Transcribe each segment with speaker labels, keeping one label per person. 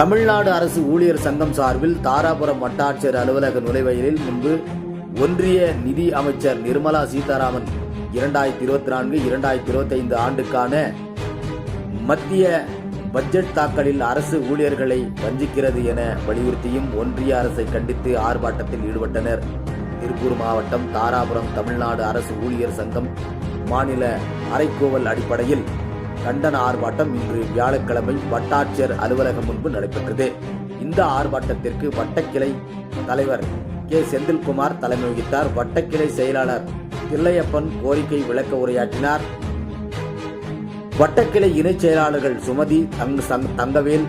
Speaker 1: தமிழ்நாடு அரசு ஊழியர் சங்கம் சார்பில் தாராபுரம் வட்டாட்சியர் அலுவலக நுழைவாயிலில் முன்பு ஒன்றிய நிதி அமைச்சர் நிர்மலா சீதாராமன் இரண்டாயிரத்தி இருபத்தி நான்கு இரண்டாயிரத்தி இருபத்தி ஐந்து ஆண்டுக்கான மத்திய பட்ஜெட் தாக்கலில் அரசு ஊழியர்களை வஞ்சிக்கிறது என வலியுறுத்தியும் ஒன்றிய அரசை கண்டித்து ஆர்ப்பாட்டத்தில் ஈடுபட்டனர். திருப்பூர் மாவட்டம் தாராபுரம் தமிழ்நாடு அரசு ஊழியர் சங்கம் மாநில அரைக்கோவல் அடிப்படையில் கண்டன ஆர்ப்பாட்டம் இன்று வியாழக்கிழமை வட்டாட்சியர் அலுவலகம் முன்பு நடைபெற்றது. இந்த ஆர்ப்பாட்டத்திற்கு வட்டக்கிளை தலைவர் கே. செந்தில்குமார் தலைமை வகித்தார். வட்டக்கிளை செயலாளர் தில்லையப்பன் கோரிக்கை விளக்க உரையாற்றினார். வட்டக்கிளை இணைச் செயலாளர்கள் சுமதி தங் சங்- தங்கவேல்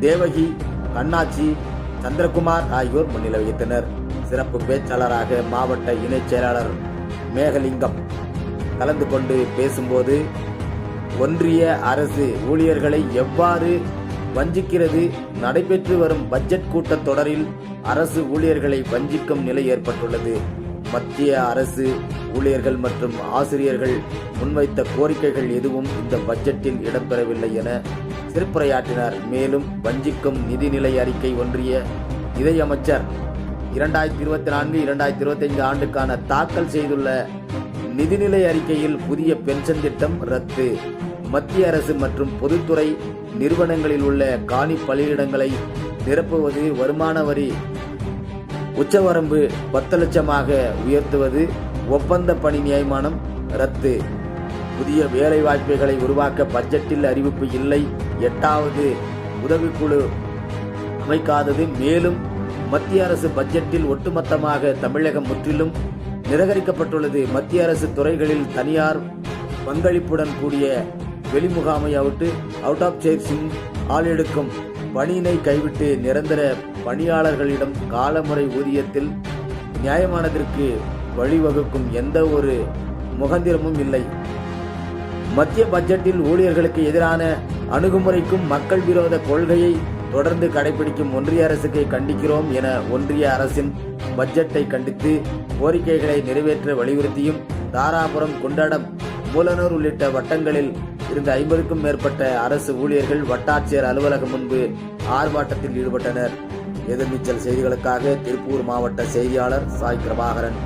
Speaker 1: தேவகி கண்ணாச்சி சந்திரகுமார் ஆகியோர் முன்னிலை வகித்தனர். சிறப்பு பேச்சாளராக மாவட்ட இணைச் செயலாளர் மேகலிங்கம் கலந்து கொண்டு பேசும்போது ஒன்றிய அரசு ஊழியர்களை எவ்வாறு வஞ்சிக்கிறது? நடைபெற்று வரும் பட்ஜெட் கூட்டத் தொடரில் அரசு ஊழியர்களை வஞ்சிக்கும் நிலை ஏற்பட்டுள்ளது. மத்திய அரசு ஊழியர்கள் மற்றும் ஆசிரியர்கள் முன்வைத்த கோரிக்கைகள் எதுவும் இந்த பட்ஜெட்டில் இடம்பெறவில்லை என சிறப்புரையாற்றினார். மேலும் வஞ்சிக்கும் நிதிநிலை அறிக்கை ஒன்றிய இணையமைச்சர் இரண்டாயிரத்தி இருபத்தி நான்கு இரண்டாயிரத்தி இருபத்தைந்து ஆண்டுக்கான தாக்கல் செய்துள்ள நிதிநிலை அறிக்கையில் புதிய பென்ஷன் திட்டம் ரத்து. மத்திய அரசு மற்றும் பொதுத்துறை நிறுவனங்களில் உள்ள காணி பணியிடங்களை நிரப்புவது வருமான வரி உச்சவரம்பு பத்து லட்சமாக உயர்த்துவது ஒப்பந்த பணி நியமனம் ரத்து. புதிய வேலை வாய்ப்புகளை உருவாக்க பட்ஜெட்டில் அறிவிப்பு இல்லை. எட்டாவது உதவிக்குழு அமைக்காதது மேலும் மத்திய அரசு பட்ஜெட்டில் ஒட்டுமொத்தமாக தமிழகம் முற்றிலும் நிராகரிக்கப்பட்டுள்ளது. மத்திய அரசு துறைகளில் தனியார் பங்களிப்புடன் கூடிய வெளிமுகாமை அவுட்டு அவுட் ஆஃப் சேர்சிங் ஆள் எடுக்கும் பணியினை கைவிட்டு நிரந்தர பணியாளர்களிடம் காலமுறை ஊதியத்தில் நியாயமானதற்கு வழிவகுக்கும் எந்த ஒரு முகந்திரமும் இல்லை. மத்திய பட்ஜெட்டில் ஊழியர்களுக்கு எதிரான அணுகுமுறைக்கும் மக்கள் விரோத கொள்கையை தொடர்ந்து கடைபிடிக்கும் ஒன்றிய அரசுக்கு கண்டிக்கிறோம் என ஒன்றிய அரசின் பட்ஜெட்டை கண்டித்து கோரிக்கைகளை நிறைவேற்ற வலியுறுத்தியும் தாராபுரம் குண்டடம் மூலனூர் உள்ளிட்ட வட்டங்களில் இருந்த ஐம்பதுக்கும் மேற்பட்ட அரசு ஊழியர்கள் வட்டாட்சியர் அலுவலகம் முன்பு ஆர்ப்பாட்டத்தில் ஈடுபட்டனர். எதிர்நீச்சல் செய்திகளுக்காக திருப்பூர் மாவட்ட செய்தியாளர் சாய் பிரபாகரன்.